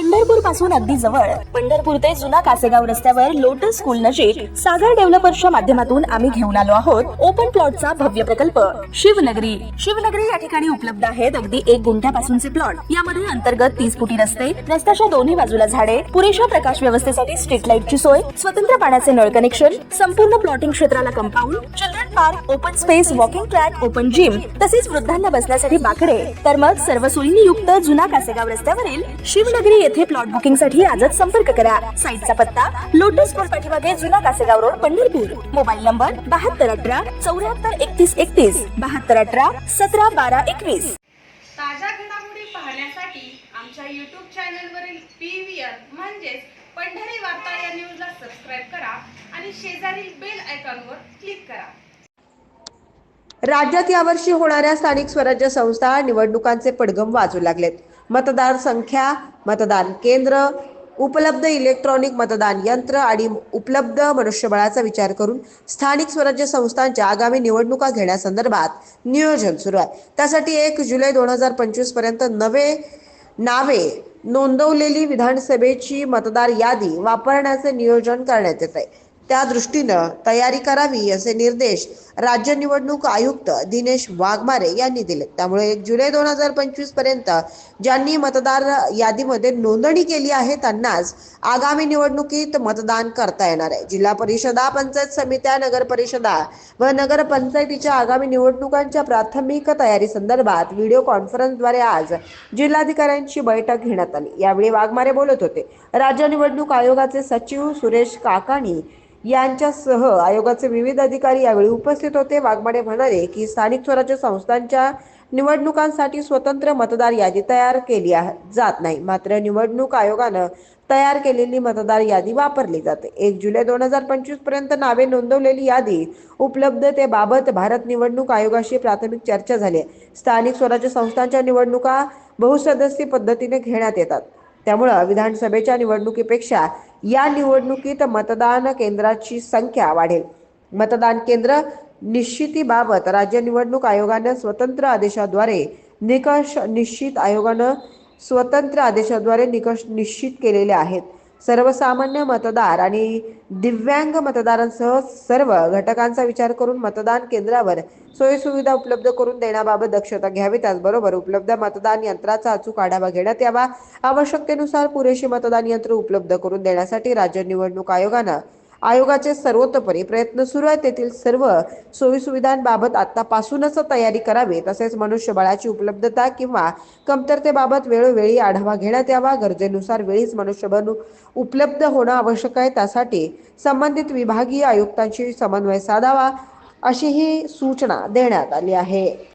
पंढरपूरपासून अगदी जवळ. पंढरपूर ते जुना कासेगाव रस्त्यावर लोटस स्कूल नजीक सागर डेव्हलपर्सच्या माध्यमातून आम्ही घेऊन आलो आहोत. ओपन प्लॉटचा भव्य प्रकल्प. शिवनगरी. शिवनगरी या ठिकाणी उपलब्ध आहेत अगदी एक गुंठ्यापासूनचे प्लॉट यामध्ये अंतर्गत तीस फुटी रस्ते रस्त्याच्या दोन्ही बाजूला झाडे पुरेशा प्रकाश व्यवस्थेसाठी स्ट्रीट लाईटची सोय स्वतंत्र पाण्याचे नळ कनेक्शन संपूर्ण प्लॉटिंग क्षेत्राला compound children park open space walking track open gym तसेच वृद्धांना बसण्यासाठी बाकडे. तर मग सर्व सोयींनी युक्त जुना कासेगाव रस्त्यावरील शिवनगरी येथे प्लॉट बुकिंगसाठी आजच संपर्क करा. साईटचा पत्ता लोटस स्कूल पाठीमागे जुना Kasegaon road Pandharpur. Mobile number बहात्तर अठरा चौऱ्याहत्तर एकतीस एकतीस बहात्तर अठरा सतरा बारा एकवीस. ताज्या घडामोडी पाहण्यासाठी आमच्या यूट्यूब चॅनलवरील पी व्ही आर म्हणजेच पंढरी वार्ता या न्यूजला सबस्क्राईब करा आणि शेजारील बेल आयकॉनवर क्लिक करा. राज्यात यावर्षी होणाऱ्या स्थानिक स्वराज्य संस्था निवडणुकांचे पडगम वाजू लागलेत. मतदार संख्या मतदान केंद्र उपलब्ध इलेक्ट्रॉनिक मतदान यंत्र आणि उपलब्ध मनुष्यबळाचा विचार करून स्थानिक स्वराज्य संस्थांच्या आगामी निवडणुका घेण्यासंदर्भात नियोजन सुरू आहे. त्यासाठी एक जुलै दोन हजार पंचवीसपर्यंत नवे नावे नोंदवलेली विधानसभेची मतदार यादी वापरण्याचे नियोजन करण्यात येत आहे. त्या दृष्टीनं तयारी करावी असे निर्देश राज्य निवडणूक आयुक्त दिनेश वाघमारे यांनी दिले. त्यामुळे एक जुलै दोन हजार पंचवीसपर्यंत ज्यांनी मतदार यादीमध्ये नोंदणी केली आहे त्यांनाच आगामी निवडणुकीत मतदान करता येणार आहे. जिल्हा परिषदा पंचायत समित्या नगर परिषदा व नगर पंचायतीच्या आगामी निवडणुकांच्या प्राथमिक तयारी संदर्भात व्हिडिओ कॉन्फरन्सद्वारे आज जिल्हाधिकाऱ्यांची बैठक घेण्यात आली. यावेळी वाघमारे बोलत होते. राज्य निवडणूक आयोगाचे सचिव सुरेश काकाणी यांच्यासह आयोगाचे विविध अधिकारी यावेळी उपस्थित होते. वाघमाडे म्हणाले की स्थानिक स्वराज्य संस्थांच्या निवडणुकांसाठी स्वतंत्र मतदार यादी तयार केली जात नाही. मात्र निवडणूक आयोगानं तयार केलेली मतदार यादी वापरली जाते. एक जुलै दोन हजार पंचवीसपर्यंत नावे नोंदवलेली यादी उपलब्धतेबाबत भारत निवडणूक आयोगाशी प्राथमिक चर्चा झाली. आहे स्थानिक स्वराज्य संस्थांच्या निवडणुका बहुसदस्यीय पद्धतीने घेण्यात येतात. त्यामुळं विधानसभेच्या निवडणुकीपेक्षा या निवडणुकीत मतदान केंद्राची संख्या वाढेल. मतदान केंद्र निश्चितीबाबत राज्य निवडणूक आयोगानं स्वतंत्र आदेशाद्वारे निकष निश्चित आयोगानं स्वतंत्र आदेशाद्वारे निकष निश्चित केलेले आहेत. सर्वसामान्य मतदार आणि दिव्यांग मतदारांसह सर्व घटकांचा विचार करून मतदान केंद्रावर सोयीसुविधा उपलब्ध करून देण्याबाबत दक्षता घ्यावी. त्याचबरोबर उपलब्ध मतदान यंत्राचा अचूक आढावा घेण्यात यावा. आवश्यकतेनुसार पुरेशी मतदान यंत्र उपलब्ध करून देण्यासाठी राज्य निवडणूक आयोगानं आयोगाचे सर्वतोपरी प्रयत्न सुरू आहेत. तेथील सर्व सोयीसुविधांबाबत आतापासूनच तयारी करावी तसेच मनुष्यबळाची उपलब्धता किंवा कमतरतेबाबत वेळोवेळी आढावा घेण्यात यावा. गरजेनुसार वेळीच मनुष्यबळ उपलब्ध होणं आवश्यक आहे. त्यासाठी संबंधित विभागीय आयुक्तांशी समन्वय साधावा अशीही सूचना देण्यात आली आहे.